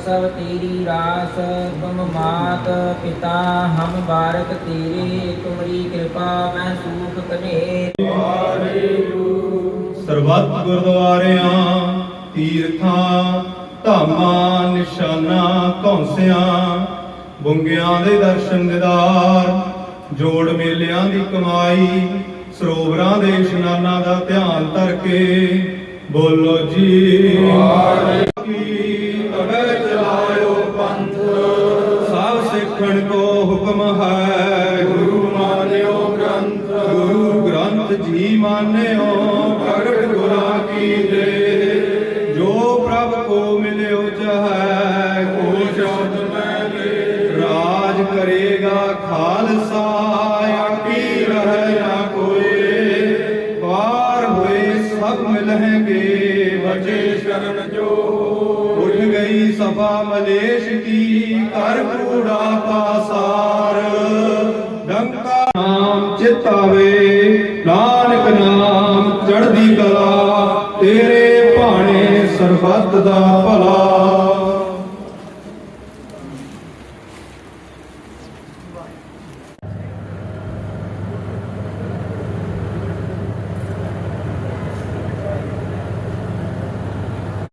ਸਭ ਤੇਰੀ ਰਾਸ ਤੁਮ ਮਾਤ ਪਿਤਾ ਹਮ ਬਾਰਕ ਤੇਰੇ ਤੁਮਰੀ ਕਿਰਪਾ ਮੈਂ ਸੂਖ ਕਨੇ ਸਰਬੱਤ ਗੁਰਦੁਆਰਿਆਂ ਤੀਰਥਾਂ ਧਾਮਾਂ ਨਿਸ਼ਾਨਾਂ ਕੌਂਸਿਆਂ ਬੁੰਗਿਆਂ ਦੇ ਦਰਸ਼ਨ ਦਿਦਾਰ ਜੋੜ ਮੇਲਿਆਂ ਦੀ ਕਮਾਈ ਸਰੋਵਰਾਂ ਦੇ ਇਸ਼ਨਾਨਾਂ ਦਾ ਧਿਆਨ ਧਰ ਕੇ ਬੋਲੋ ਜੀ। ਕੀ ਅਗਰ ਚਲਾਇਓ ਪੰਥ ਸਭ ਸਿੱਖਣ ਕੋ ਹੁਕਮ ਹੈ। ਗੁਰੂ ਮਾਨਿਓ ਗ੍ਰੰਥ। ਗੁਰੂ ਗ੍ਰੰਥ ਜੀ ਮਾਨਿਓ। ਪ੍ਰਗਟ ਗੁਰਾਂ ਕੀ ਦੇ ਖਾਲਸਾ ਆਕੀ ਰਹਿ ਨਾ ਕੋਏ ਵਾਰ ਹੋਏ ਸਭ ਮਿਲਹਿਗੇ ਬਚੇ ਸ਼ਰਨ ਜੋ। ਉੱਠ ਗਈ ਸਭਾ ਮਲੇਸ਼ ਕੀ ਕਰ ਕੂੜਾ ਪਾਸਾਰ ਡੰਕਾ ਨਾਮ ਚਿਤਾਵੇ ਨਾਨਕ ਨਾਮ ਚੜ੍ਹਦੀ ਕਲਾ। ਤੇਰੇ ਭਾਣੇ ਸਰਬੱਤ ਦਾ ਭਲਾ।